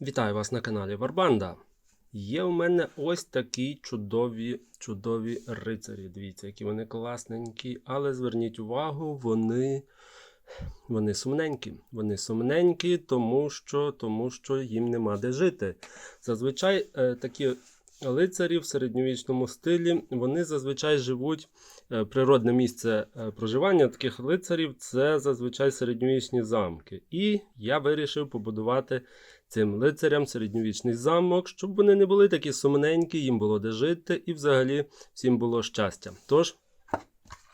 Вітаю вас на каналі Варбанда. Є у мене ось такі чудові, чудові рицарі. Дивіться, які вони класненькі, але зверніть увагу, вони, вони сумненькі. Вони сумненькі, тому що, тому що їм нема де жити. Зазвичай е, такі лицарі в середньовічному стилі вони зазвичай живуть. е, Природне місце е, проживання таких лицарів це зазвичай середньовічні замки. І я вирішив побудувати цим лицарям середньовічний замок, щоб вони не були такі сумненькі, їм було де жити і взагалі всім було щастя. Тож,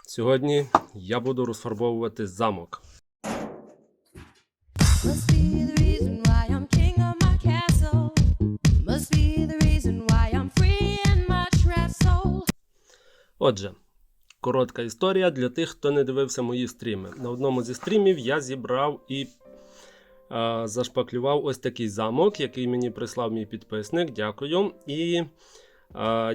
сьогодні я буду розфарбовувати замок. Отже, коротка історія для тих, хто не дивився мої стріми. На одному зі стрімів я зібрав і зашпаклював ось такий замок, який мені прислав мій підписник. Дякую. І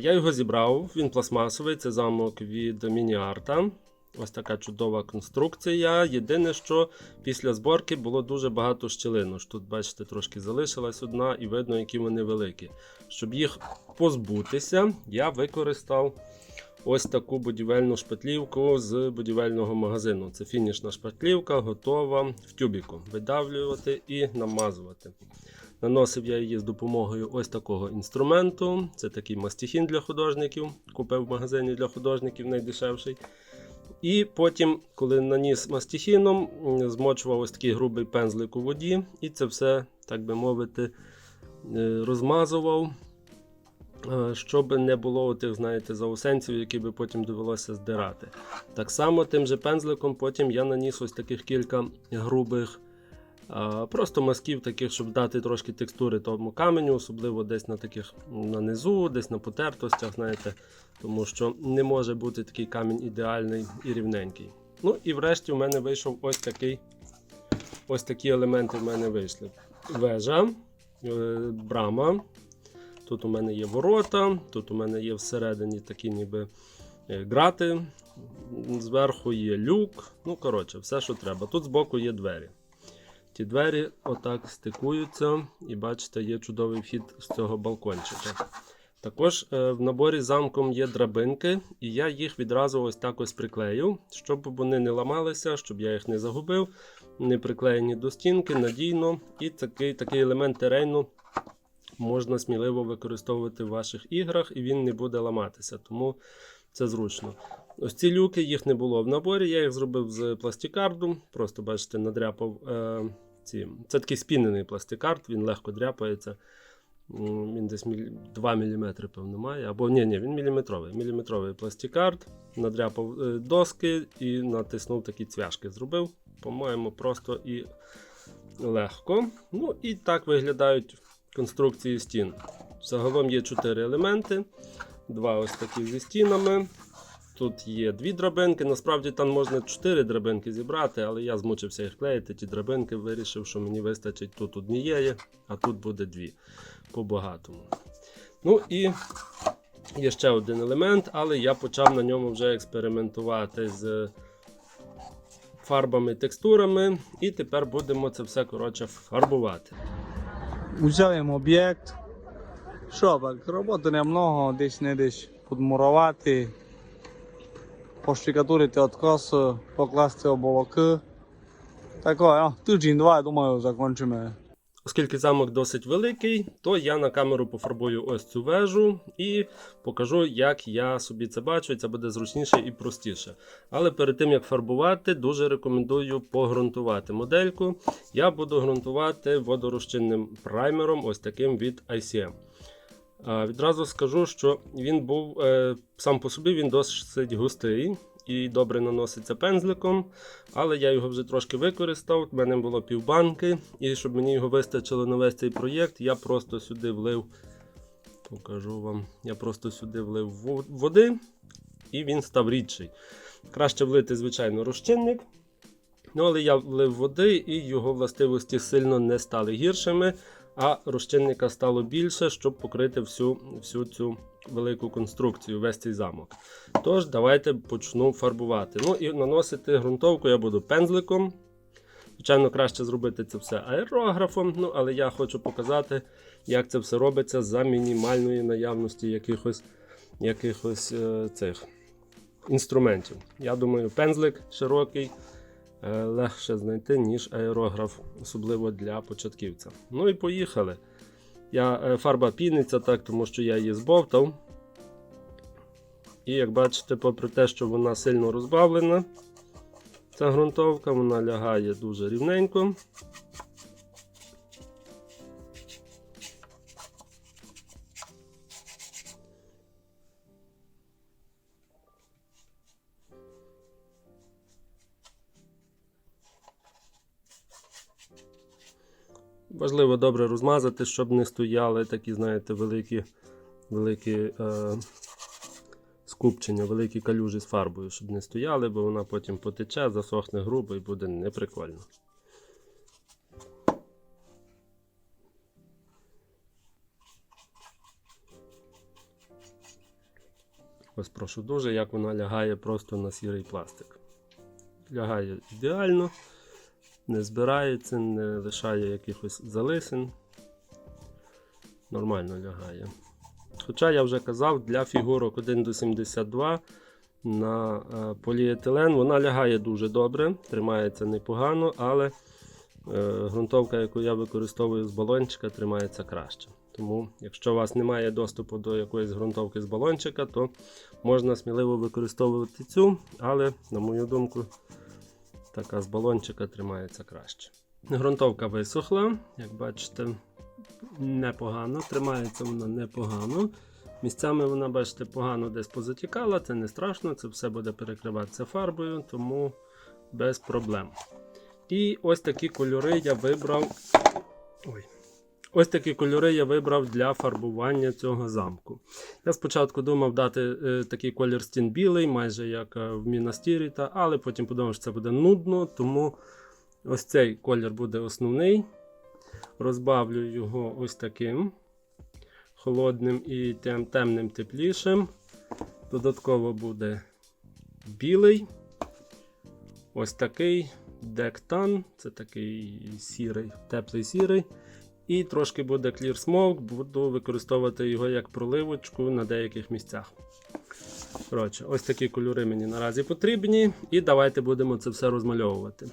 я його зібрав. Він пластмасовий. Це замок від Мініарта. Ось така чудова конструкція. Єдине, що після зборки було дуже багато щілинок. Тут, бачите, трошки залишилась одна, і видно, які вони великі. Щоб їх позбутися, я використав ось таку будівельну шпатлівку з будівельного магазину. Це фінішна шпатлівка, готова в тюбіку. Видавлювати і намазувати. Наносив я її з допомогою ось такого інструменту. Це такий мастихін для художників. Купив в магазині для художників найдешевший. І потім, коли наніс мастихіном, м, змочував ось такий грубий пензлик у воді, і це все, так би мовити, е, розмазував, щоб не було тих, знаєте, заусенців, які би потім довелося здирати. Так само тим же пензликом потім я наніс ось таких кілька грубих. е, Просто мазків таких, щоб дати трошки текстури тому каменю, особливо десь на таких на низу, десь на потертостях, знаєте, тому що не може бути такий камінь ідеальний і рівненький. Ну і врешті в мене вийшов ось такий. Ось такі елементи в мене вийшли. Вежа, е, брама. Тут у мене є ворота, тут у мене є всередині такі ніби е, грати. Зверху є люк. Ну, коротше, все, що треба. Тут збоку є двері. Ті двері отак стикуються, і бачите, є чудовий вхід з цього балкончика. Також е, в наборі замком є драбинки, і я їх відразу ось так ось приклею, щоб вони не ламалися, щоб я їх не загубив. Не приклеєні до стінки, надійно. І такий, такий елемент терейну можна сміливо використовувати в ваших іграх, і він не буде ламатися, тому це зручно. Ось ці люки, їх не було в наборі, я їх зробив з пластикарду. Просто бачите, надряпав е, ці. Це такий спінений пластикард, він легко дряпається. Він десь 2 мм, певно, має. Або ні, ні, він міліметровий. Міліметровий пластикард. Надряпав е, доски і натиснув такі цвяшки. Зробив, по-моєму, просто і легко. Ну і так виглядають конструкції стін. Загалом є 4 елементи. Два ось такі зі стінами. Тут є дві драбинки. Насправді там можна 4 драбинки зібрати, але я змучився їх клеїти. Ті драбинки вирішив, що мені вистачить тут однієї, а тут буде дві. По-багатому. Ну і є ще один елемент, але я почав на ньому вже експериментувати з фарбами, текстурами. І тепер будемо це все коротше фарбувати. Узяв об'єкт. Що, так, роботи немного, десь не десь подмурувати, поштукатурити откоси, покласти оболоки. Тако, тиждень-два, я думаю, закінчимо. Оскільки замок досить великий, то я на камеру пофарбую ось цю вежу і покажу, як я собі це бачу, це буде зручніше і простіше. Але перед тим як фарбувати, дуже рекомендую погрунтувати модельку. Я буду ґрунтувати водорозчинним праймером, ось таким від ICM. Відразу скажу, що він був е, сам по собі він досить густий і добре наноситься пензликом, але я його вже трошки використав. У мене було півбанки, і щоб мені його вистачило на весь цей проєкт, я просто сюди влив. Покажу вам. Я просто сюди влив води, і він став рідший. Краще влити, звичайно, розчинник. Ну, але я влив води, і його властивості сильно не стали гіршими, а розчинника стало більше, щоб покрити всю, всю цю велику конструкцію, весь цей замок. Тож, давайте почну фарбувати. Ну і наносити ґрунтовку я буду пензликом. Звичайно, краще зробити це все аерографом, ну, але я хочу показати, як це все робиться за мінімальної наявності якихось, якихось е, цих інструментів. Я думаю, пензлик широкий е, легше знайти, ніж аерограф, особливо для початківця. Ну і поїхали. Я, е, фарба піниться так, тому що я її збовтав. І як бачите, попри те, що вона сильно розбавлена, ця ґрунтовка, вона лягає дуже рівненько. Важливо добре розмазати, щоб не стояли такі, знаєте, великі, великі е, скупчення, великі калюжі з фарбою, щоб не стояли, бо вона потім потече, засохне грубо і буде неприкольно. Ось прошу дуже, як вона лягає просто на сірий пластик. Лягає ідеально не збирається, не лишає якихось залисин. Нормально лягає. Хоча я вже казав, для фігурок 1 до 72 на е, поліетилен вона лягає дуже добре, тримається непогано, але е, ґрунтовка, яку я використовую з балончика, тримається краще. Тому, якщо у вас немає доступу до якоїсь ґрунтовки з балончика, то можна сміливо використовувати цю, але, на мою думку, така з балончика тримається краще. Грунтовка висохла, як бачите, непогано, тримається вона непогано. Місцями вона, бачите, погано десь позатікала, це не страшно, це все буде перекриватися фарбою, тому без проблем. І ось такі кольори я вибрав. Ой. Ось такі кольори я вибрав для фарбування цього замку. Я спочатку думав дати е, такий колір стін білий, майже як е, в Мінастіріта, але потім подумав, що це буде нудно, тому ось цей колір буде основний. Розбавлю його ось таким холодним і тем, темним теплішим. Додатково буде білий. Ось такий дектан. Це такий сірий, теплий сірий. І трошки буде Clear Smoke, буду використовувати його як проливочку на деяких місцях. Коротше, ось такі кольори мені наразі потрібні, і давайте будемо це все розмальовувати.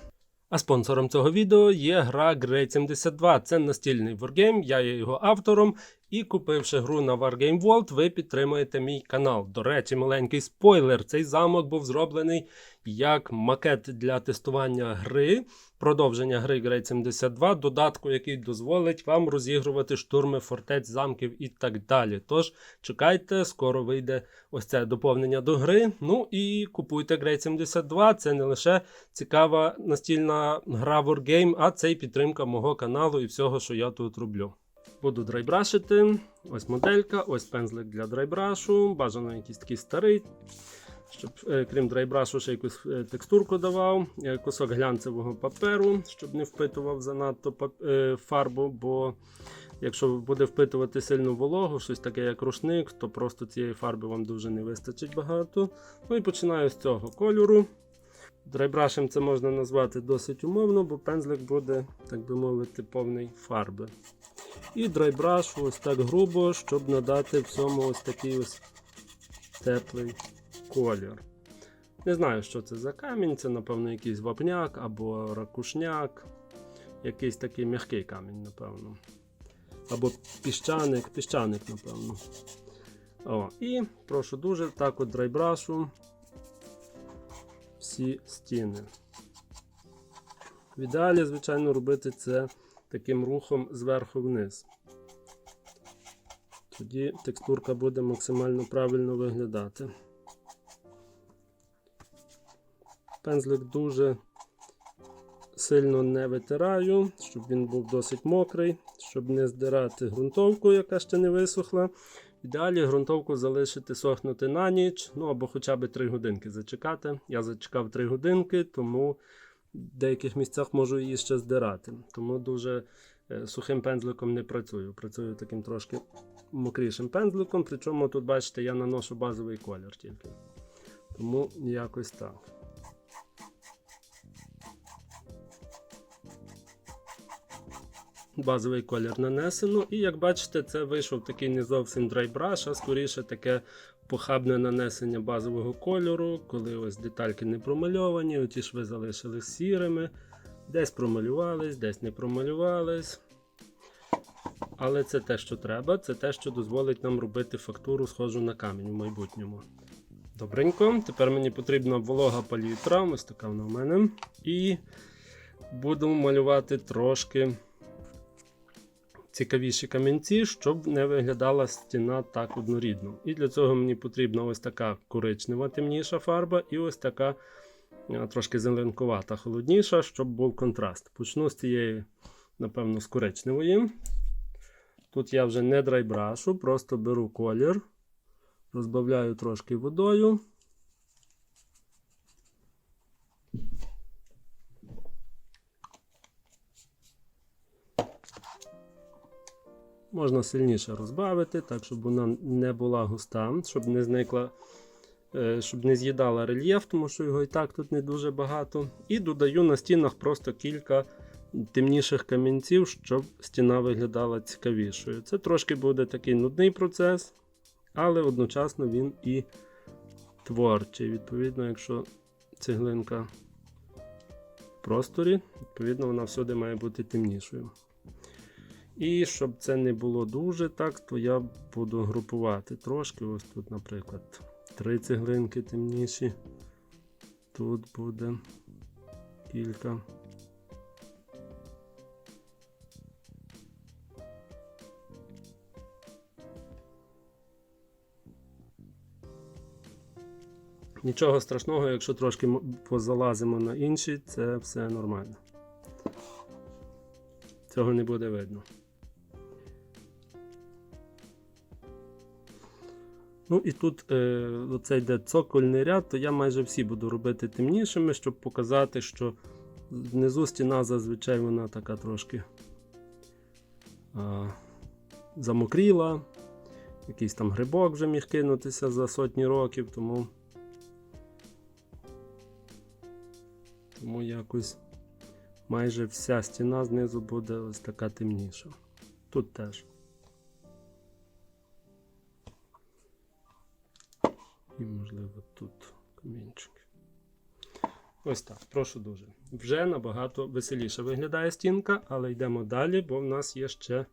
А спонсором цього відео є гра Great 72. Це настільний wargame, я є його автором. І купивши гру на Wargame World, ви підтримуєте мій канал. До речі, маленький спойлер: цей замок був зроблений як макет для тестування гри, продовження гри Great 72, додатку, який дозволить вам розігрувати штурми фортець, замків і так далі. Тож чекайте, скоро вийде ось це доповнення до гри. Ну і купуйте Great 72. Це не лише цікава настільна гра Wargame, а це й підтримка мого каналу і всього, що я тут роблю. Буду драйбрашити. Ось моделька, ось пензлик для драйбрашу. Бажано якийсь такий старий. Щоб, е, крім драйбрашу, ще якусь е, текстурку давав, е, кусок глянцевого паперу, щоб не впитував занадто фарбу, бо якщо буде впитувати сильну вологу, щось таке як рушник, то просто цієї фарби вам дуже не вистачить багато. Ну і починаю з цього кольору. Драйбрашем це можна назвати досить умовно, бо пензлик буде, так би мовити, повний фарби. І драйбраш ось так грубо, щоб надати всьому ось такий ось теплий колір. Не знаю, що це за камінь, це, напевно, якийсь вапняк або ракушняк. Якийсь такий м'який камінь, напевно. Або піщаник, піщаник, напевно. О, І прошу дуже, так от драйбрашу всі стіни. В ідеалі, звичайно, робити це таким рухом зверху вниз. Тоді текстурка буде максимально правильно виглядати. Пензлик дуже сильно не витираю, щоб він був досить мокрий, щоб не здирати ґрунтовку, яка ще не висохла. Ідеалі ґрунтовку залишити сохнути на ніч, ну або хоча б 3 годинки зачекати. Я зачекав 3 годинки, тому в деяких місцях можу її ще здирати. Тому дуже е, сухим пензликом не працюю. Працюю таким трошки мокрішим пензликом. Причому тут, бачите, я наношу базовий колір тільки. Тому якось так. Базовий колір нанесено. І як бачите, це вийшов такий не зовсім драйбраш, а скоріше таке похабне нанесення базового кольору, коли ось детальки не промальовані, оті шви залишились сірими, десь промалювались, десь не промалювались. Але це те, що треба, це те, що дозволить нам робити фактуру схожу на камінь в майбутньому. Добренько, тепер мені потрібна волога палітра, ось така вона в мене. І буду малювати трошки цікавіші камінці, щоб не виглядала стіна так однорідно. І для цього мені потрібна ось така коричнева темніша фарба, і ось така трошки зеленкувата, холодніша, щоб був контраст. Почну з цієї, напевно, з коричневої. Тут я вже не драйбрашу, просто беру колір, розбавляю трошки водою. Можна сильніше розбавити, так, щоб вона не була густа, щоб не зникла, е, щоб не з'їдала рельєф, тому що його і так тут не дуже багато. І додаю на стінах просто кілька темніших камінців, щоб стіна виглядала цікавішою. Це трошки буде такий нудний процес, але одночасно він і творчий. Відповідно, якщо цеглинка в просторі, відповідно, вона всюди має бути темнішою. І щоб це не було дуже так, то я буду групувати трошки. Ось тут, наприклад, три цеглинки темніші. Тут буде кілька. Нічого страшного, якщо трошки позалазимо на інші, це все нормально. Цього не буде видно. Ну і тут е, оце йде цокольний ряд, то я майже всі буду робити темнішими, щоб показати, що внизу стіна зазвичай вона така трошки а, замокріла. Якийсь там грибок вже міг кинутися за сотні років, тому. Тому якось майже вся стіна знизу буде ось така темніша. Тут теж. І, можливо, тут камінчик. Ось так, прошу дуже. Вже набагато веселіше виглядає стінка, але йдемо далі, бо в нас є ще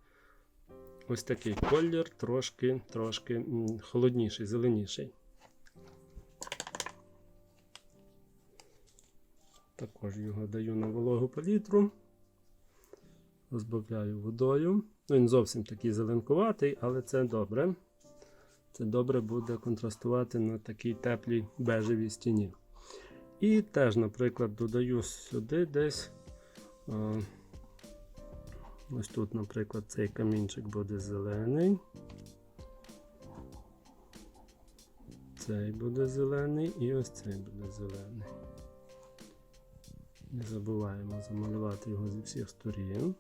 ось такий колір, трошки, трошки холодніший, зеленіший. Також його даю на вологу палітру. Розбавляю водою. Ну, він зовсім такий зеленкуватий, але це добре. Це добре буде контрастувати на такій теплій бежевій стіні. І теж, наприклад, додаю сюди десь. Ось тут, наприклад, цей камінчик буде зелений. Цей буде зелений і ось цей буде зелений. Не забуваємо замалювати його зі всіх сторін.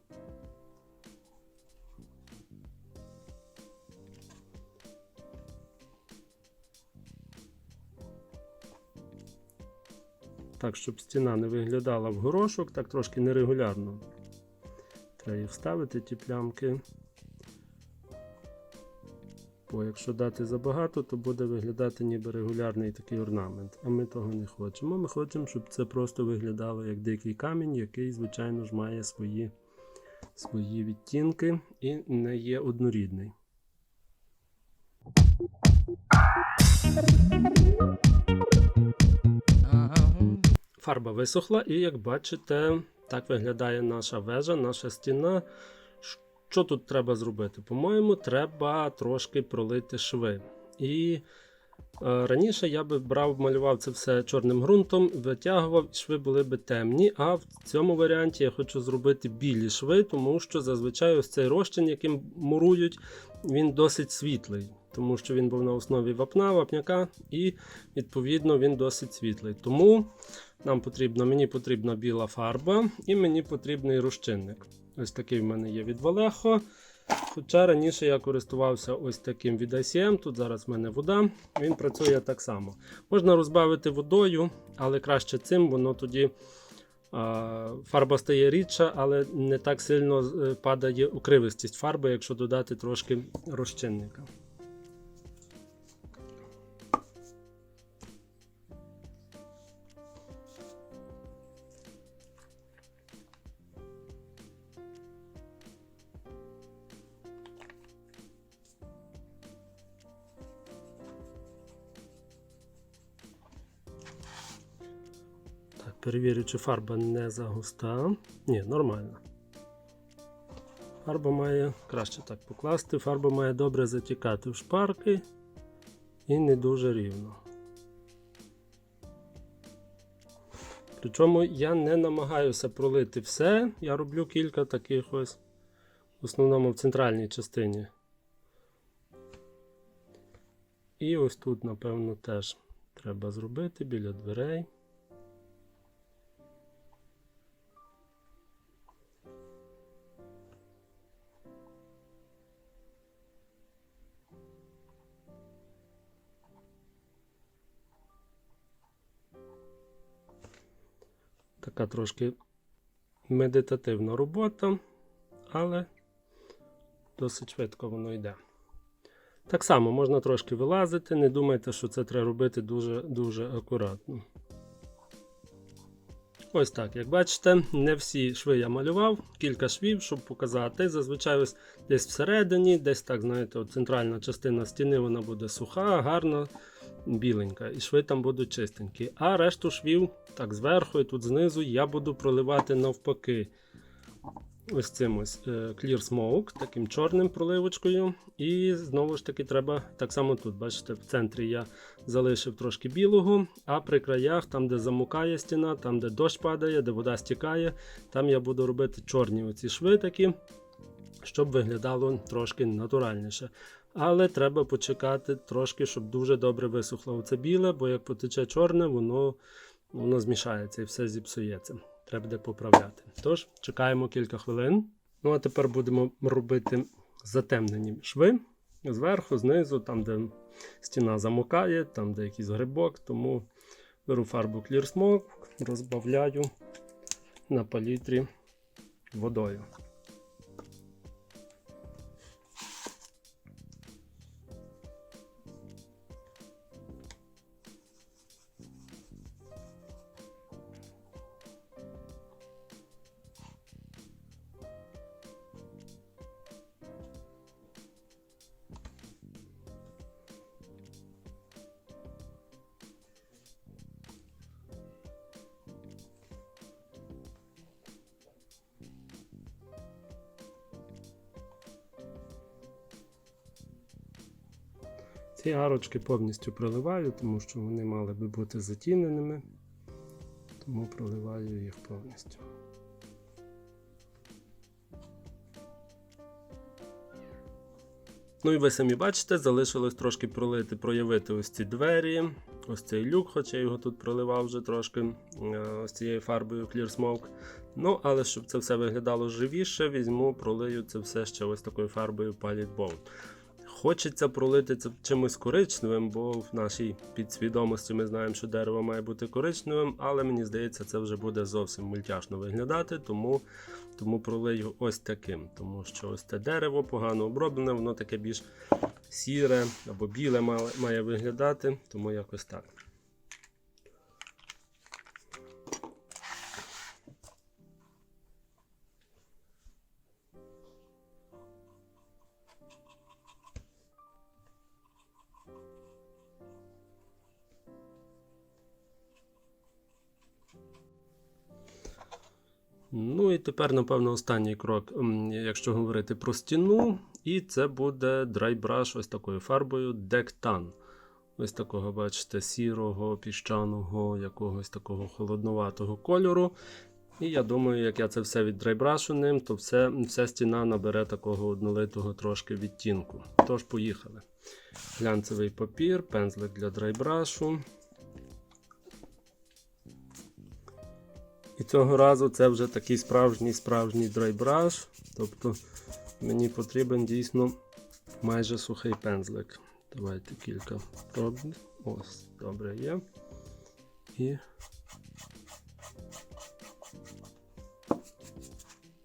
Так, щоб стіна не виглядала в горошок, так трошки нерегулярно. Треба їх вставити, ті плямки. Бо якщо дати забагато, то буде виглядати ніби регулярний такий орнамент. А ми того не хочемо. Ми хочемо, щоб це просто виглядало як дикий камінь, який, звичайно ж, має свої, свої відтінки і не є однорідний. Фарба висохла, і як бачите, так виглядає наша вежа, наша стіна. Що тут треба зробити? По-моєму, треба трошки пролити шви. І е, раніше я би брав, малював це все чорним ґрунтом, витягував, і шви були би темні. А в цьому варіанті я хочу зробити білі шви, тому що зазвичай ось цей розчин, яким мурують, він досить світлий. Тому що він був на основі вапна, вапняка, і відповідно він досить світлий. Тому нам потрібна, мені потрібна біла фарба і мені потрібний розчинник. Ось такий в мене є від Vallejo. Хоча раніше я користувався ось таким від ICM, тут зараз в мене вода, він працює так само. Можна розбавити водою, але краще цим, воно тоді фарба стає рідша, але не так сильно е, падає укривистість фарби, якщо додати трошки розчинника. Перевірю, чи фарба не загуста. Ні, нормально. Фарба має краще так покласти. Фарба має добре затікати в шпарки і не дуже рівно. Причому я не намагаюся пролити все. Я роблю кілька таких ось, в основному в центральній частині. І ось тут, напевно, теж треба зробити біля дверей. Така трошки медитативна робота, але досить швидко воно йде. Так само можна трошки вилазити, не думайте, що це треба робити дуже-дуже акуратно. Ось так, як бачите, не всі шви я малював, кілька швів, щоб показати. Зазвичай ось десь всередині, десь так, знаєте, от центральна частина стіни вона буде суха, гарна, біленька, і шви там будуть чистенькі. А решту швів, так зверху і тут знизу, я буду проливати навпаки. Ось цим ось е, Clear Smoke, таким чорним проливочкою. І знову ж таки треба так само тут. Бачите, в центрі я залишив трошки білого, а при краях, там, де замукає стіна, там, де дощ падає, де вода стікає, там я буду робити чорні оці шви такі, щоб виглядало трошки натуральніше. Але треба почекати трошки, щоб дуже добре висохло оце біле, бо як потече чорне, воно, воно змішається і все зіпсується. Треба буде поправляти. Тож, чекаємо кілька хвилин. Ну а тепер будемо робити затемнені шви зверху, знизу, там, де стіна замокає, там, де якийсь грибок. Тому беру фарбу Clear Smoke, розбавляю на палітрі водою. Ці арочки повністю проливаю, тому що вони мали би бути затіненими, тому проливаю їх повністю. Ну і ви самі бачите, залишилось трошки пролити, проявити ось ці двері, ось цей люк, хоча я його тут проливав вже трошки е, ось цією фарбою Clear Smoke. Ну, але щоб це все виглядало живіше, візьму, пролию це все ще ось такою фарбою Palette Bone. Хочеться пролити це чимось коричневим, бо в нашій підсвідомості ми знаємо, що дерево має бути коричневим, але мені здається, це вже буде зовсім мультяшно виглядати, тому, тому пролию ось таким. Тому що ось це дерево погано оброблене, воно таке більш сіре або біле має, виглядати, тому якось так. Тепер, напевно, останній крок, якщо говорити про стіну, і це буде драйбраш ось такою фарбою Дектан. Ось такого, бачите, сірого, піщаного, якогось такого холодноватого кольору. І я думаю, як я це все віддрайбрашу ним, то все, вся стіна набере такого однолитого трошки відтінку. Тож, поїхали. Глянцевий папір, пензлик для драйбрашу. І цього разу це вже такий справжній справжній драйбраш. Тобто мені потрібен дійсно майже сухий пензлик. Давайте кілька проб. Ось, добре є. І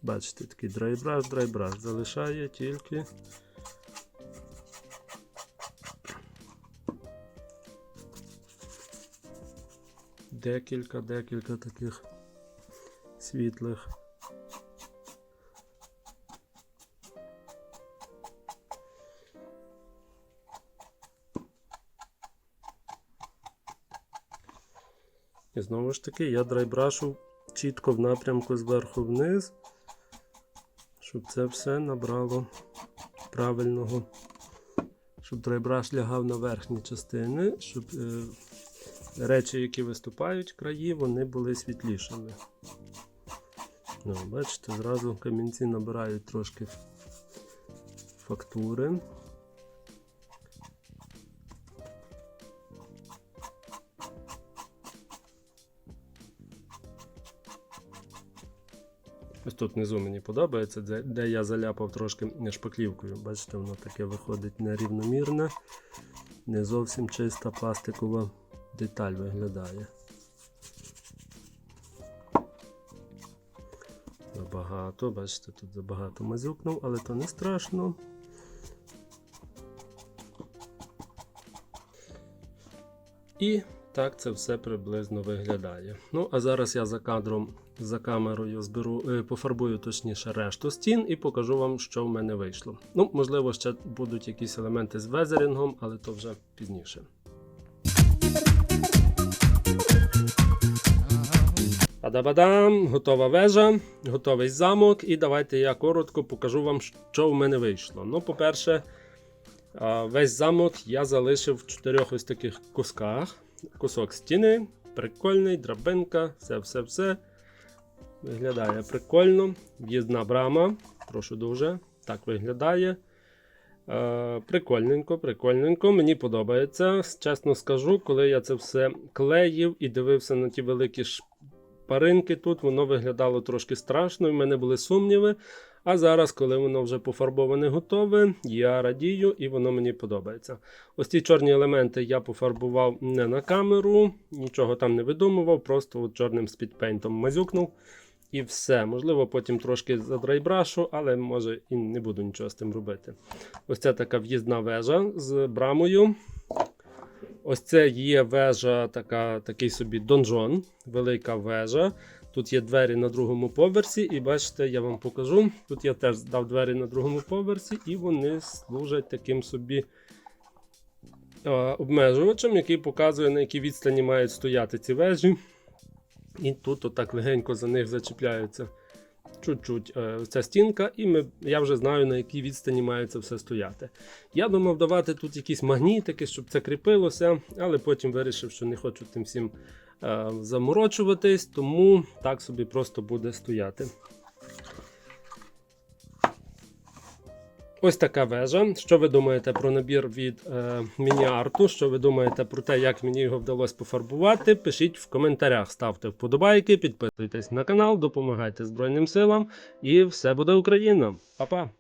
Бачите, такий драйбраш, драйбраш. Залишає тільки. Декілька, декілька таких світлих. І знову ж таки, я драйбрашу чітко в напрямку зверху вниз, щоб це все набрало правильного, щоб драйбраш лягав на верхні частини, щоб е, речі, які виступають краї, вони були світлішими. Ну, бачите, зразу камінці набирають трошки фактури. Ось тут внизу мені подобається, де, де я заляпав трошки шпаклівкою. Бачите, воно таке виходить нерівномірне, не зовсім чиста пластикова деталь виглядає. Забагато, бачите, тут забагато мазюкнув, але то не страшно. І так це все приблизно виглядає. Ну, а зараз я за кадром, за камерою зберу, е, пофарбую точніше решту стін і покажу вам, що в мене вийшло. Ну, можливо, ще будуть якісь елементи з везерінгом, але то вже пізніше. Адабадам, готова вежа, готовий замок. І давайте я коротко покажу вам, що в мене вийшло. Ну, по-перше, весь замок я залишив в чотирьох ось таких кусках. Кусок стіни, прикольний, драбинка, все-все-все. Виглядає прикольно. В'їзна брама, прошу дуже. Так виглядає. Е, прикольненько, прикольненько. Мені подобається. Чесно скажу, коли я це все клеїв і дивився на ті великі шпаринки тут, воно виглядало трошки страшно, в мене були сумніви. А зараз, коли воно вже пофарбоване готове, я радію і воно мені подобається. Ось ці чорні елементи я пофарбував не на камеру, нічого там не видумував, просто от чорним спідпейнтом мазюкнув. І все. Можливо, потім трошки задрайбрашу, але може і не буду нічого з тим робити. Ось це така в'їзна вежа з брамою. Ось це є вежа, така, такий собі донжон, велика вежа. Тут є двері на другому поверсі, і бачите, я вам покажу. Тут я теж здав двері на другому поверсі, і вони служать таким собі обмежувачем, який показує, на якій відстані мають стояти ці вежі. І тут отак легенько за них зачіпляється чуть-чуть е, ця стінка, і ми, я вже знаю, на якій відстані має це все стояти. Я думав давати тут якісь магнітики, щоб це кріпилося, але потім вирішив, що не хочу тим всім е, заморочуватись, тому так собі просто буде стояти. Ось така вежа. Що ви думаєте про набір від е, міні-арту? Що ви думаєте про те, як мені його вдалося пофарбувати? Пишіть в коментарях, ставте вподобайки, підписуйтесь на канал, допомагайте Збройним силам і все буде Україна. Па-па!